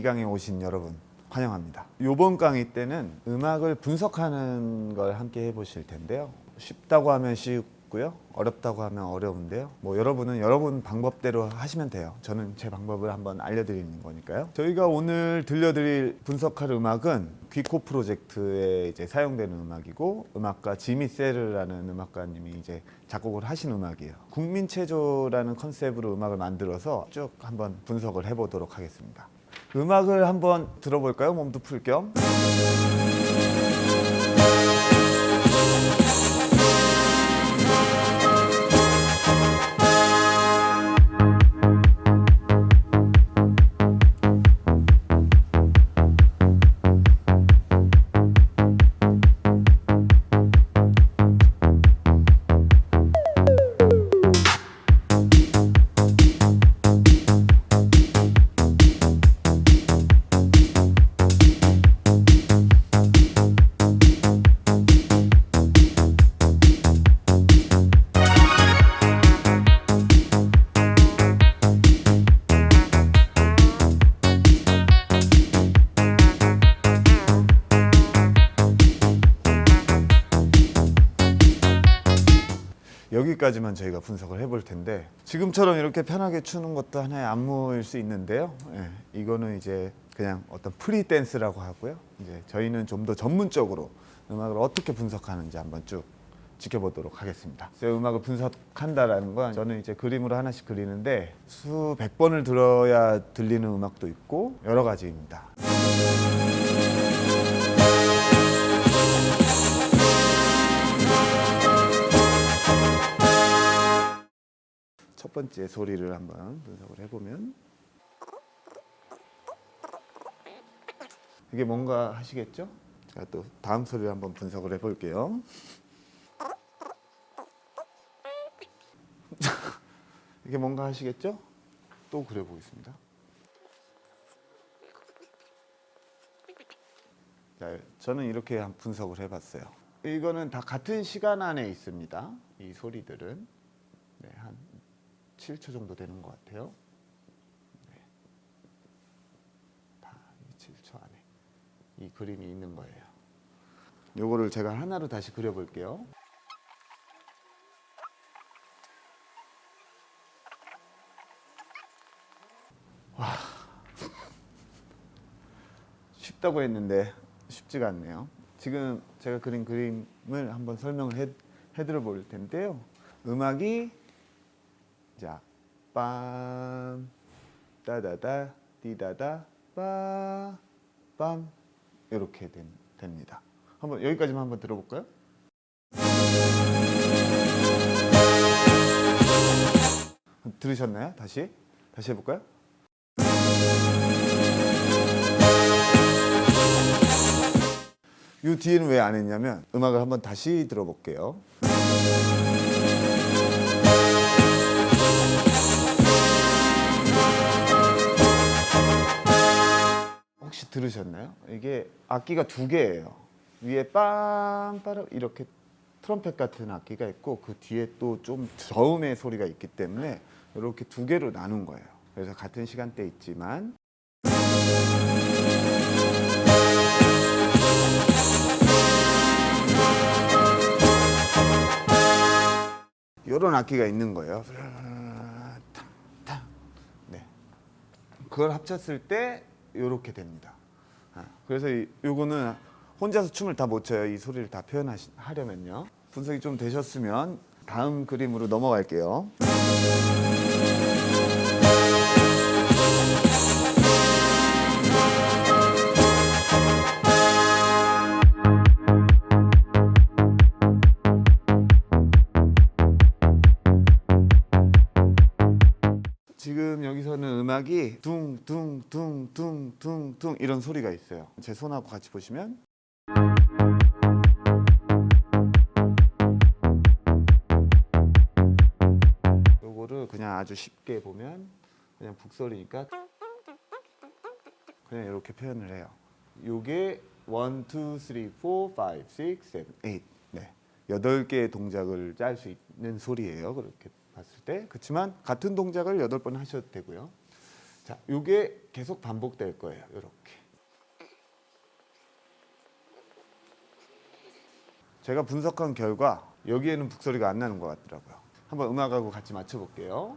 이 강에 오신 여러분 환영합니다. 이번 강의 때는 음악을 분석하는 걸 함께 해보실 텐데요. 쉽다고 하면 쉽고요, 어렵다고 하면 어려운데요. 뭐 여러분은 여러분 방법대로 하시면 돼요. 저는 제 방법을 한번 알려드리는 거니까요. 저희가 오늘 들려드릴 분석할 음악은 귀코 프로젝트에 이제 사용되는 음악이고 음악가 지미 세르라는 음악가님이 이제 작곡을 하신 음악이에요. 국민체조라는 컨셉으로 음악을 만들어서 쭉 한번 분석을 해보도록 하겠습니다. 음악을 한번 들어볼까요? 몸도 풀 겸. 여기까지만 저희가 분석을 해볼 텐데 지금처럼 이렇게 편하게 추는 것도 하나의 안무일 수 있는데요. 예, 이거는 이제 그냥 어떤 프리 댄스라고 하고요. 이제 저희는 좀 더 전문적으로 음악을 어떻게 분석하는지 한번 쭉 지켜보도록 하겠습니다. 그래서 음악을 분석한다라는 건 저는 이제 그림으로 하나씩 그리는데 수백 번을 들어야 들리는 음악도 있고 여러 가지입니다. 첫 번째 소리를 한번 분석을 해보면 이게 뭔가 하시겠죠? 제가 또 다음 소리를 한번 분석을 해볼게요. 이게 뭔가 하시겠죠? 또 그려보겠습니다. 자, 저는 이렇게 한 분석을 해봤어요. 이거는 다 같은 시간 안에 있습니다. 이 소리들은 7초 정도 되는 것 같아요. 네. 다 7초 안에 이 그림이 있는 거예요. 요거를 제가 하나로 다시 그려볼게요. 와 쉽다고 했는데 쉽지가 않네요. 지금 제가 그린 그림을 한번 설명을 해, 해드려 볼 텐데요. 음악이 자, 빰, 따다다, 디다다, 빠, 빰 이렇게 된, 됩니다. 한번 여기까지만 한번 들어볼까요? 들으셨나요? 다시 다시 해볼까요? 이 뒤에는 왜 안 했냐면 음악을 한번 다시 들어볼게요. 들으셨나요? 이게 악기가 두 개예요. 위에 빰빠람 이렇게 트럼펫 같은 악기가 있고 그 뒤에 또 좀 저음의 소리가 있기 때문에 이렇게 두 개로 나눈 거예요. 그래서 같은 시간대 있지만 이런 악기가 있는 거예요. 네. 그걸 합쳤을 때 이렇게 됩니다. 아, 그래서 이, 요거는 혼자서 춤을 다 못 춰요. 이 소리를 다 표현하려면요. 분석이 좀 되셨으면 다음 그림으로 넘어갈게요. 음악이 둥둥둥둥둥둥 이런 소리가 있어요. 제 손하고 같이 보시면 요거를 그냥 아주 쉽게 보면 그냥 북소리니까 그냥 이렇게 표현을 해요. 요게 1, 2, 3, 4, 5, 6, 7, 8 네. 여덟 개의 동작을 짤 수 있는 소리예요. 그렇게 봤을 때. 그렇지만 같은 동작을 여덟 번 하셔도 되고요. 자, 요게 계속 반복될 거예요. 이렇게. 제가 분석한 결과 여기에는 북소리가 안 나는 것 같더라고요. 한번 음악하고 같이 맞춰볼게요.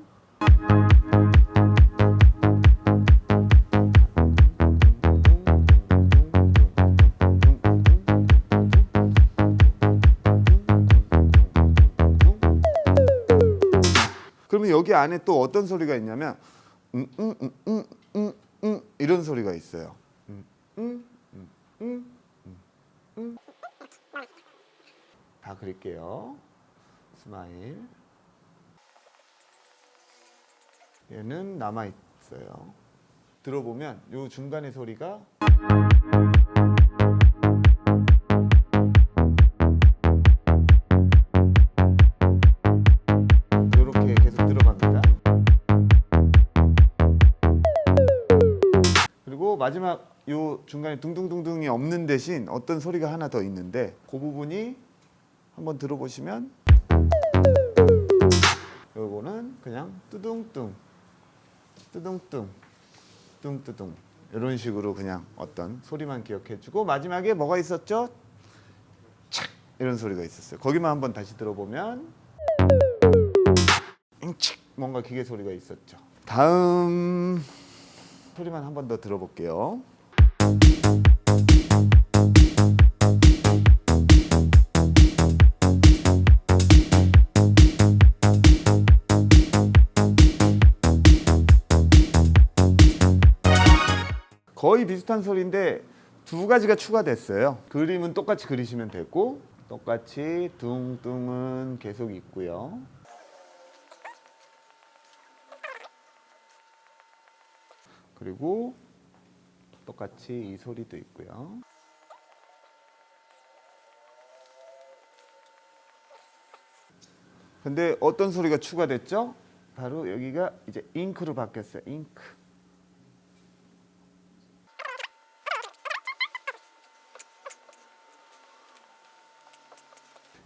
그러면 여기 안에 또 어떤 소리가 있냐면 음, 음, 음, 음, 음, 음, 이런 소리가 있어요. 음, 음, 음, 음, 음, 음. 다 그릴게요. 스마일. 얘는 남아 있어요. 들어보면 요 중간의 소리가 마지막 요 중간에 둥둥둥둥이 없는 대신 어떤 소리가 하나 더 있는데 그 부분이 한번 들어보시면 요거는 그냥 뚜둥뚱 뚜둥뚱 뚱뚜둥 이런 식으로 그냥 어떤 소리만 기억해주고 마지막에 뭐가 있었죠? 착 이런 소리가 있었어요. 거기만 한번 다시 들어보면 뭔가 기계 소리가 있었죠. 다음 소리만 한 번 더 들어볼게요. 거의 비슷한 소리인데 두 가지가 추가됐어요. 그림은 똑같이 그리시면 되고 똑같이 둥둥은 계속 있고요. 그리고 똑같이 이 소리도 있고요. 근데 어떤 소리가 추가됐죠? 바로 여기가 이제 잉크로 바뀌었어요. 잉크.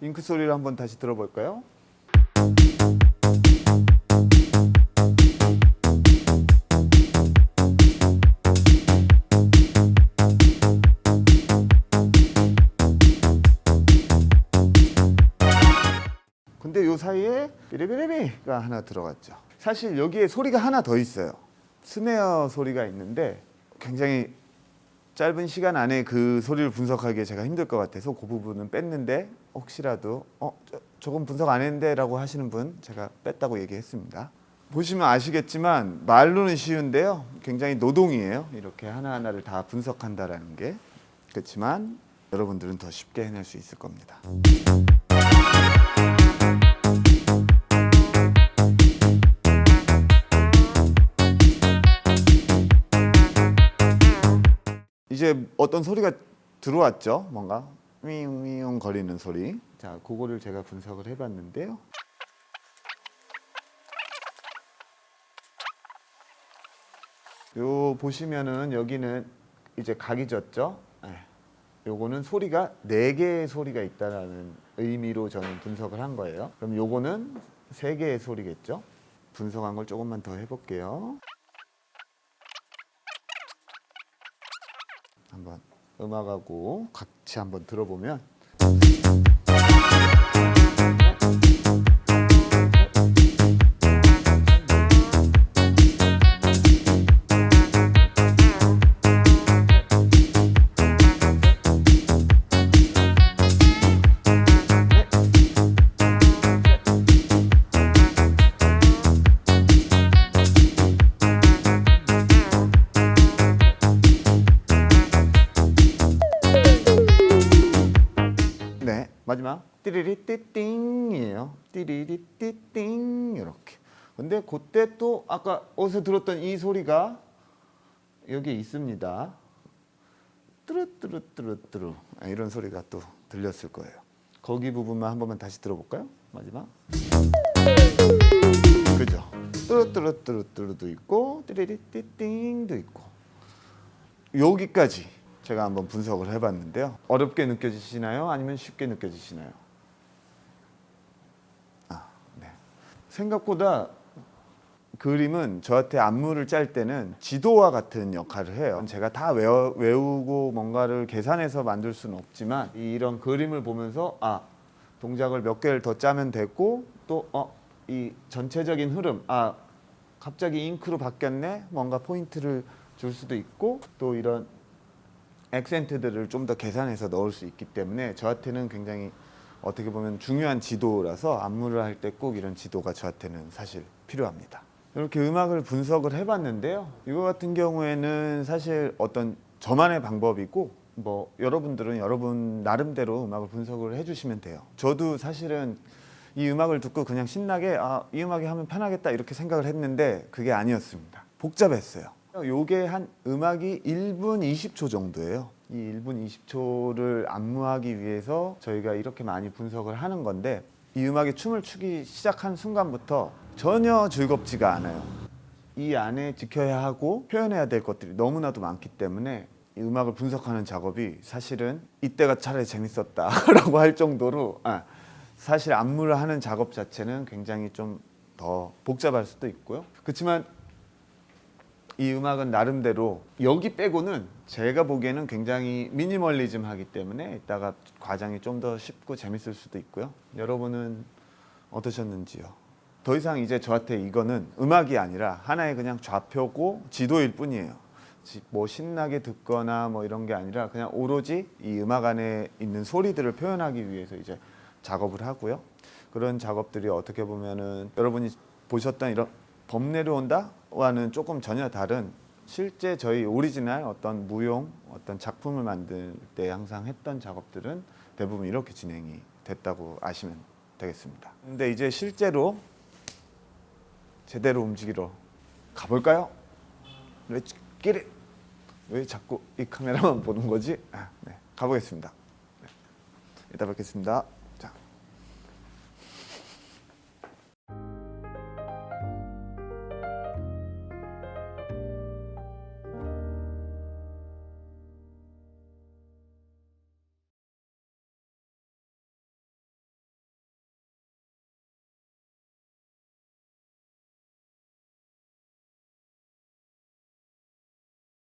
잉크 소리를 한번 다시 들어볼까요? 비리비리비가 하나 들어갔죠. 사실 여기에 소리가 하나 더 있어요. 스네어 소리가 있는데 굉장히 짧은 시간 안에 그 소리를 분석하기에 제가 힘들 것 같아서 그 부분은 뺐는데 혹시라도 어 저, 저건 분석 안 했는데라고 하시는 분 제가 뺐다고 얘기했습니다. 보시면 아시겠지만 말로는 쉬운데요. 굉장히 노동이에요. 이렇게 하나하나를 다 분석한다라는 게 그렇지만 여러분들은 더 쉽게 해낼 수 있을 겁니다. 어떤 소리가 들어왔죠? 뭔가 윙윙 거리는 소리. 자, 그거를 제가 분석을 해봤는데요. 요 보시면은 여기는 이제 각이 졌죠. 예. 요거는 소리가 네 개의 소리가 있다라는 의미로 저는 분석을 한 거예요. 그럼 요거는 세 개의 소리겠죠. 분석한 걸 조금만 더 해볼게요. 한번 음악하고 같이 한번 들어보면 마지막. 띠리리 띠띵이에요. 띠리리 띠띵. 이렇게. 근데 그때 또 아까 어디서 들었던 이 소리가 여기 있습니다. 뚜루뚜루뚜루뚜루. 아, 이런 소리가 또 들렸을 거예요. 거기 부분만 한 번만 다시 들어볼까요? 마지막. 그죠? 뚜루뚜루뚜루뚜루도 있고 띠리리 띠띵도 있고. 여기까지 제가 한번 분석을 해봤는데요. 어렵게 느껴지시나요? 아니면 쉽게 느껴지시나요? 아, 네. 생각보다 그림은 저한테 안무를 짤 때는 지도와 같은 역할을 해요. 제가 다 외워, 외우고 뭔가를 계산해서 만들 수는 없지만 이런 그림을 보면서 아 동작을 몇 개를 더 짜면 되고 또 어 이 전체적인 흐름 아 갑자기 잉크로 바뀌었네 뭔가 포인트를 줄 수도 있고 또 이런 액센트들을 좀 더 계산해서 넣을 수 있기 때문에 저한테는 굉장히 어떻게 보면 중요한 지도라서 안무를 할 때 꼭 이런 지도가 저한테는 사실 필요합니다. 이렇게 음악을 분석을 해봤는데요. 이거 같은 경우에는 사실 어떤 저만의 방법이고 뭐 여러분들은 여러분 나름대로 음악을 분석을 해주시면 돼요. 저도 사실은 이 음악을 듣고 그냥 신나게 아 이 음악이 하면 편하겠다 이렇게 생각을 했는데 그게 아니었습니다. 복잡했어요. 요게 한 음악이 1분 20초 정도예요. 이 1분 20초를 안무하기 위해서 저희가 이렇게 많이 분석을 하는 건데 이 음악이 춤을 추기 시작한 순간부터 전혀 즐겁지가 않아요. 이 안에 지켜야 하고 표현해야 될 것들이 너무나도 많기 때문에 이 음악을 분석하는 작업이 사실은 이때가 차라리 재밌었다라고 할 정도로 아, 사실 안무를 하는 작업 자체는 굉장히 좀 더 복잡할 수도 있고요. 그렇지만 이 음악은 나름대로 여기 빼고는 제가 보기에는 굉장히 미니멀리즘하기 때문에 이따가 과정이 좀 더 쉽고 재밌을 수도 있고요. 여러분은 어떠셨는지요? 더 이상 이제 저한테 이거는 음악이 아니라 하나의 그냥 좌표고 지도일 뿐이에요. 지- 뭐 신나게 듣거나 뭐 이런 게 아니라 그냥 오로지 이 음악 안에 있는 소리들을 표현하기 위해서 이제 작업을 하고요. 그런 작업들이 어떻게 보면은 여러분이 보셨던 이런 범 내려온다와는 조금 전혀 다른 실제 저희 오리지널 어떤 무용 어떤 작품을 만들 때 항상 했던 작업들은 대부분 이렇게 진행이 됐다고 아시면 되겠습니다. 근데 이제 실제로 제대로 움직이러 가볼까요? 왜 끼리 왜 자꾸 이 카메라만 보는 거지? 아, 네, 가보겠습니다. 네, 이따 뵙겠습니다.